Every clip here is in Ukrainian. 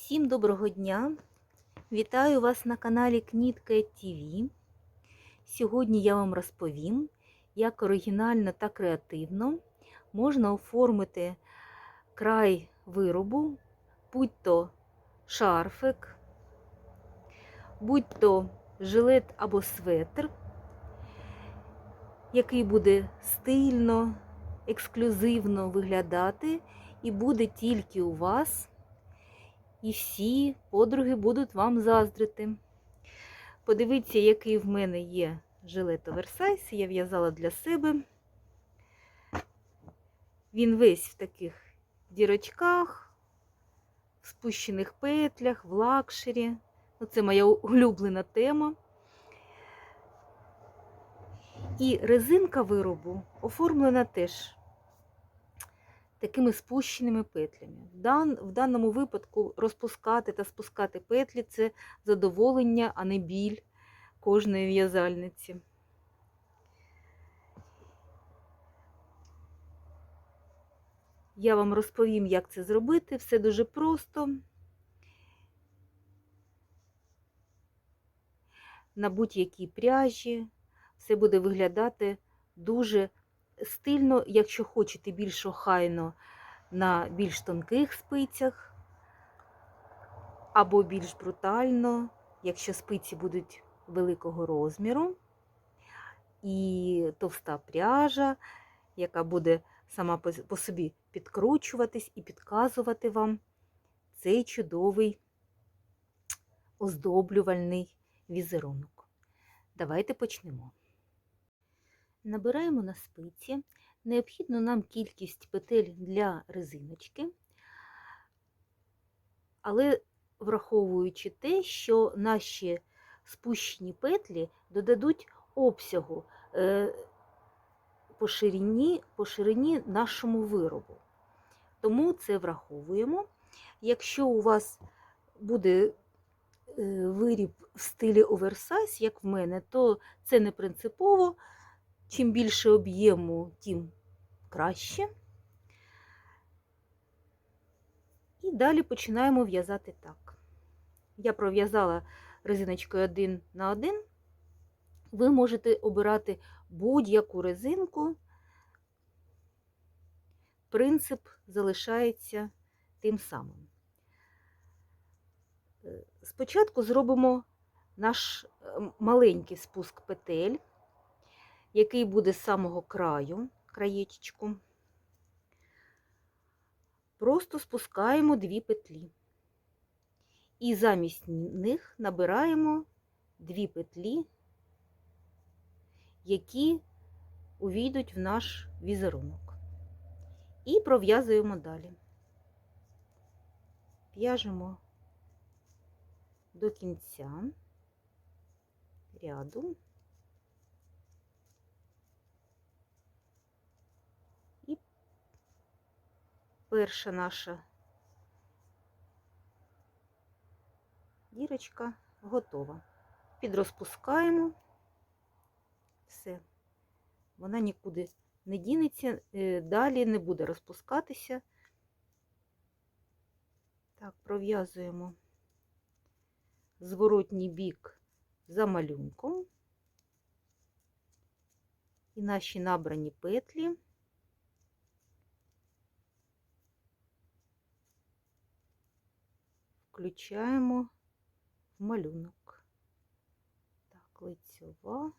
Всім доброго дня! Вітаю вас на каналі Кнітка ТВ. Сьогодні я вам розповім, як оригінально та креативно можна оформити край виробу, будь-то шарфик, будь-то жилет або светр, який буде стильно, ексклюзивно виглядати і буде тільки у вас і всі подруги будуть вам заздрити. Подивіться, який в мене є жилет оверсайз, я в'язала для себе. Він весь в таких дірочках, в спущених петлях, в лакшері. Ну, Це моя улюблена тема. І резинка виробу оформлена теж такими спущеними петлями. В, дан, в даному випадку розпускати та спускати петлі це задоволення, а не біль кожної в'язальниці. Я вам розповім, як це зробити. Все дуже просто. На будь-якій пряжі все буде виглядати дуже стильно, якщо хочете більш охайно на більш тонких спицях, або більш брутально, якщо спиці будуть великого розміру, і товста пряжа, яка буде сама по собі підкручуватись і підказувати вам цей чудовий оздоблювальний візерунок. Давайте почнемо. Набираємо на спиці необхідну нам кількість петель для резиночки, але враховуючи те, що наші спущені петлі додадуть обсягу по ширині, по ширині нашому виробу. Тому це враховуємо. Якщо у вас буде виріб в стилі оверсайз, як в мене, то це не принципово. Чим більше об'єму, тим краще. І далі починаємо в'язати так. Я пров'язала резиночкою один на один. Ви можете обирати будь-яку резинку. Принцип залишається тим самим. Спочатку зробимо наш маленький спуск петель який буде з самого краю, краєчку. Просто спускаємо дві петлі. І замість них набираємо дві петлі, які увійдуть в наш візерунок. І пров'язуємо далі. В'яжемо до кінця ряду. Перша наша дірочка готова. Підрозпускаємо все, вона нікуди не дінеться, е, далі не буде розпускатися. Так, пров'язуємо зворотній бік за малюнком і наші набрані петлі. Включаємо в малюнок. Так, лицьова,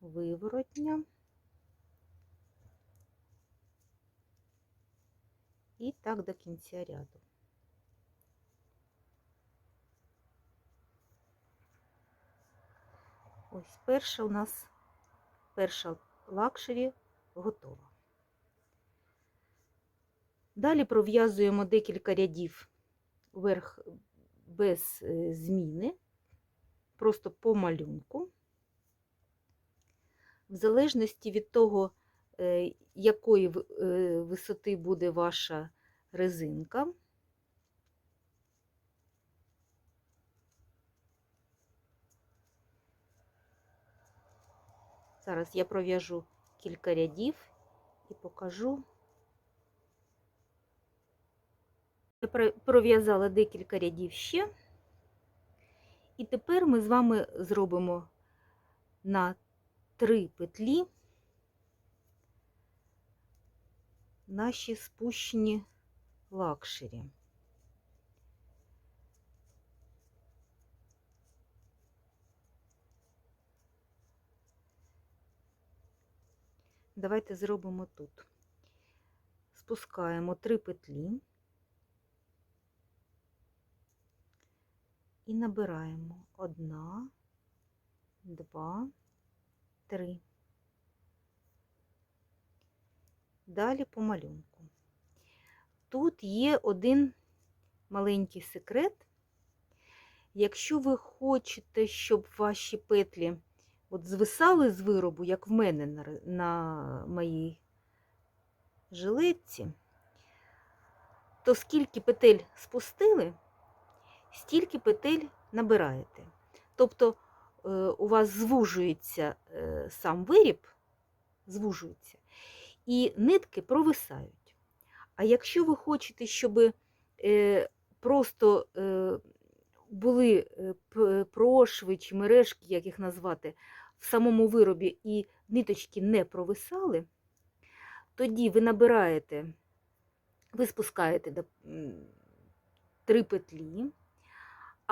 виворотня. І так до кінця ряду. Ось перша у нас перша лакшері готова. Далі пров'язуємо декілька рядів вверх без е, зміни, просто по малюнку. В залежності від того, е, якої е, висоти буде ваша резинка, зараз я пров'яжу кілька рядів і покажу. Я про- пров'язала декілька рядів ще. І тепер ми з вами зробимо на три петлі наші спущені лакшері. Давайте зробимо тут. Спускаємо три петлі і набираємо одна, два, три. Далі по малюнку. Тут є один маленький секрет. Якщо ви хочете, щоб ваші петлі от звисали з виробу, як в мене на, на моїй жилетці, то скільки петель спустили, стільки петель набираєте. Тобто е, у вас звужується е, сам виріб, звужується, і нитки провисають. А якщо ви хочете, щоб е, просто були прошви чи мережки, як їх назвати, в самому виробі і ниточки не провисали, тоді ви набираєте, ви спускаєте три петлі,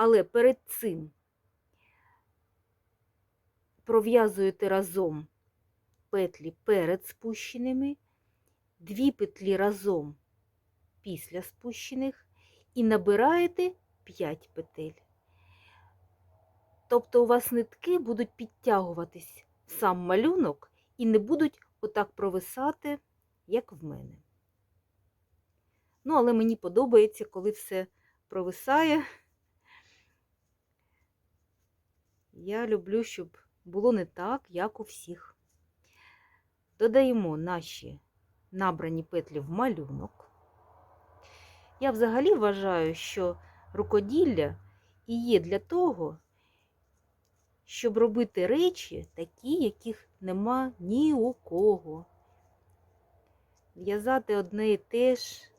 але перед цим пров'язуєте разом петлі перед спущеними, дві петлі разом після спущених і набираєте 5 петель. Тобто у вас нитки будуть підтягуватись в сам малюнок і не будуть отак провисати, як в мене. Ну, але мені подобається, коли все провисає. Я люблю, щоб було не так, як у всіх. Додаємо наші набрані петлі в малюнок. Я взагалі вважаю, що рукоділля і є для того, щоб робити речі такі, яких нема ні у кого. В'язати одне і те ж,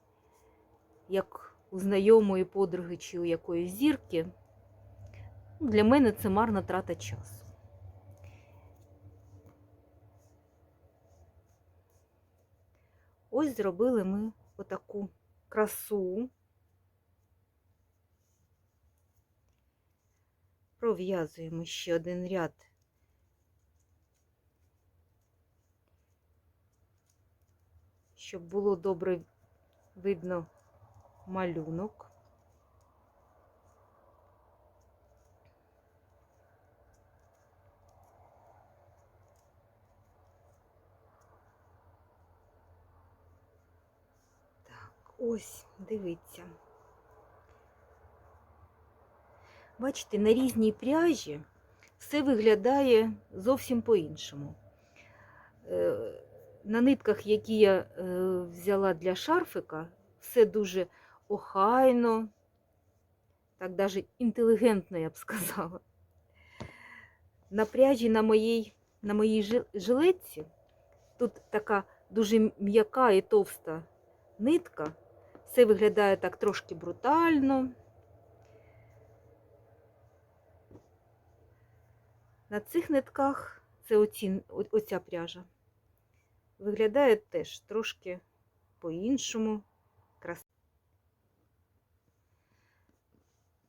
як у знайомої подруги чи у якоїсь зірки, для мене це марна трата часу. Ось зробили ми отаку красу. Пров'язуємо ще один ряд. Щоб було добре видно малюнок. Так, ось, дивіться. Бачите, на різній пряжі все виглядає зовсім по-іншому. Е, На нитках, які я е, взяла для шарфика, все дуже охайно, так навіть інтелігентно, я б сказала. На пряжі на моїй, на моїй жилетці тут така дуже м'яка і товста нитка. Все виглядає так трошки брутально. На цих нитках це оці, оця пряжа. Виглядає теж трошки по-іншому.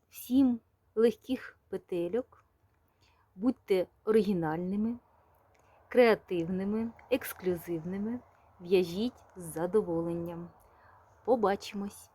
Всім легких петельок. Будьте оригінальними, креативними, ексклюзивними. В'яжіть з задоволенням. Побачимось!